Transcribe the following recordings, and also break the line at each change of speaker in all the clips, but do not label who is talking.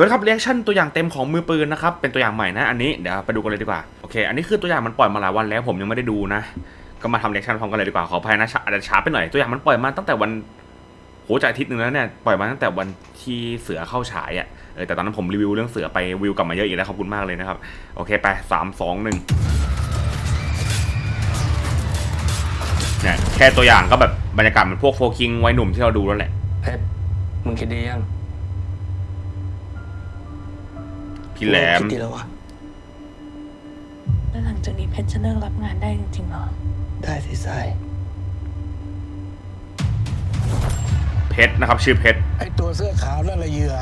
วัสดีครับเรีแอคชั่นตัวอย่างเต็มของมือปืนนะครับเป็นตัวอย่างใหม่นะอันนี้เดี๋ยวไปดูกันเลยดีกว่าโอเค อันนี้คือตัวอย่างมันปล่อยมาหลายวันแล้วผมยังไม่ได้ดูนะ ก็มาทำเรีแอคชั่นพร้อมกันเลยดีกว่าขออภัยนะช้าอาจจะช้าไปหน่อยตัวอย่างมันปล่อยมาตั้งแต่วันโหจะอาทิตย์หนึ่งแล้วเนี่ยปล่อยมาตั้งแต่วันที่เสือเข้าฉายอะเออแต่ตอนนั้นผมรีวิวเรื่องเสือไปวิวกลับมาเยอะอีกแล้วขอบคุณมากเลยนะครับโอเคไปสามสองหนึ่งเนี่ยแค่ตัวอย่างก็แบบบรรยากาศเหมันพวกโฟคิงวัยหนุ่มที่เราดูแล้วแหละ
เพชรมึงคิดดียัง
พี่แหลม
คิดดีแล้ววะ
แล้วหลังจากนี้เพชรจะเลิกรับงานได้จริงๆเหรอ
ได้สิทราย
เพชรนะครับ ชื่อเพชร
ไอ้ตัวเสื้อขาวนั่นละเหยื่อ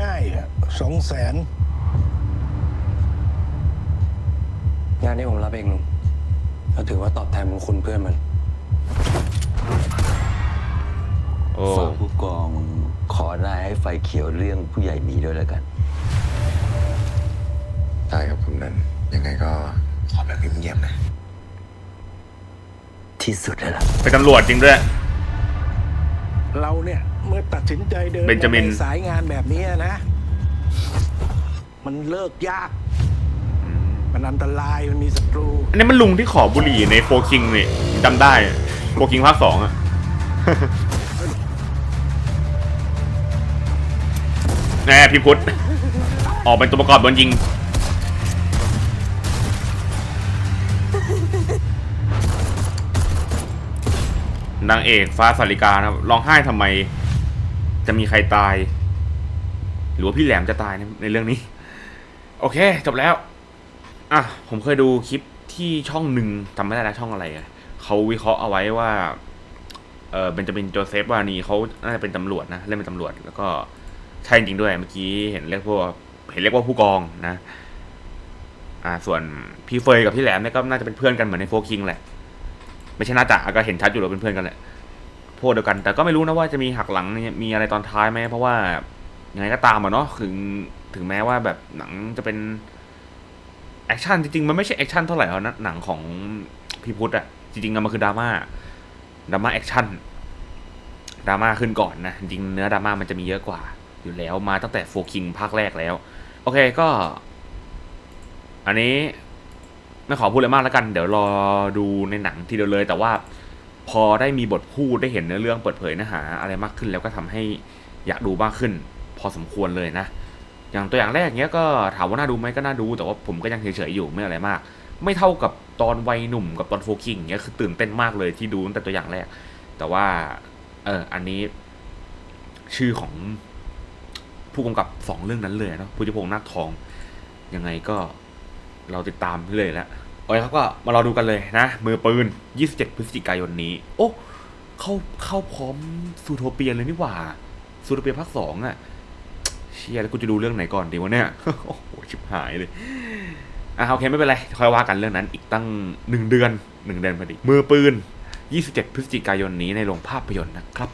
ง่ายๆอะสองแสน
งานนี้ผมรับเองลุงเราถือว่าตอบแทนบุญคุณเพื่อนมัน
โอ้
ฝากผู้กอง ขอนายให้ไฟเขียวเรื่องผู้ใหญ่หมีด้วยแล้วกัน
ได้ครับกำนันยังไงก็ขอแบบเงียบๆนะ
ที่สุดแล้วล่ะ
เป็นตำรวจจริงด้วย
เราเนี่ยเมื่อตัดสินใจเดิน
เบนจามิน
ในสายงานแบบนี้นะ มันเลิกยาก มันอันตรายมันมีศัตรู
อันนี้มันลุงที่ขอบุหรี่ในโฟคิงนี่จำได้โฟคิงภาคสองอะ แน่พี่พุทธออกเป็นตัวประกอบโดนยิง นางเอกฟ้าสาริกานะครับร้องไห้ทำไม จะมีใครตาย หรือว่าพี่แหลมจะตายในในเรื่องนี้ โอเค จบแล้ว อะ ผมเคยดูคลิปที่ช่องหนึ่งจำไม่ได้แล้วช่องอะไรอะเขาวิเคราะห์เอาไว้ว่า เออเบนจามินโจเซฟวานีเขาน่าจะเป็นตำรวจนะ เล่นเป็นตำรวจแล้วก็ ใช่จริงด้วยเมื่อกี้เห็นเรียกพวกเห็นเรียกว่าผู้กองนะ อ่า ส่วนพี่เฟยกับพี่แหลมเนี่ยก็น่าจะเป็นเพื่อนกันเหมือนในโฟคิงแหละ ไม่ใช่น่าจะก็เห็นชัดอยู่ว่าเป็นเพื่อนกันแหละพวกเดียวกัน แต่ก็ไม่รู้นะว่าจะมีหักหลังมีอะไรตอนท้ายไหมเพราะว่ายังไงก็ตามอะเนาะถึงถึงแม้ว่าแบบหนังจะเป็นแอคชั่นจริงๆ มันไม่ใช่แอคชั่นเท่าไหร่หรอกนะหนังของพี่พุทธอะจริงๆมันคือดราม่าดราม่าแอคชั่นดราม่าขึ้นก่อนนะ จริงเนื้อดราม่ามันจะมีเยอะกว่า อยู่แล้วมาตั้งแต่โฟคิงภาคแรกแล้ว โอเคก็ อันนี้ไม่ขอพูดอะไรมากแล้วกัน เดี๋ยวรอดูในหนังทีเดียวเลย แต่ว่าพอได้มีบทพูดได้เห็นเนื้อเรื่องเปิดเผยเนื้อหา อะไรมากขึ้นแล้วก็ทำให้อยากดูมากขึ้น พอสมควรเลยนะ อย่างตัวอย่างแรกเนี้ยก็ถามว่าน่าดูไหมก็น่าดูแต่ว่าผมก็ยังเฉยๆอยู่ไม่อะไรมาก ไม่เท่ากับตอนวัยหนุ่มกับตอนโฟกิงเนี้ยคือตื่นเต้นมากเลยที่ดูตั้งแต่ตัวอย่างแรก แต่ว่าเอออันนี้ชื่อของ ผู้กำกับสองเรื่องนั้นเลยเนาะพุทธิพงษ์นาคทอง ยังไงก็เราติดตามเลยแล้วโอเคครับก็มารอดูกันเลยนะ มือปืน 27 พฤศจิกายนนี้ โอ้เข้าเข้าพร้อมซูโทเปียนเลยนี่หว่าซูโทเปียนภาคสองอะเชียแล้วกูจะดูเรื่องไหนก่อนดีวะเนี่ยโอ้โหชิบหายเลยอะโอเคไม่เป็นไรค่อยว่ากันเรื่องนั้นอีกตั้งหนึ่งเดือนหนึ่งเดือนพอดีมือปืน 27 พฤศจิกายนนี้ในโรงภาพยนตร์นะครับ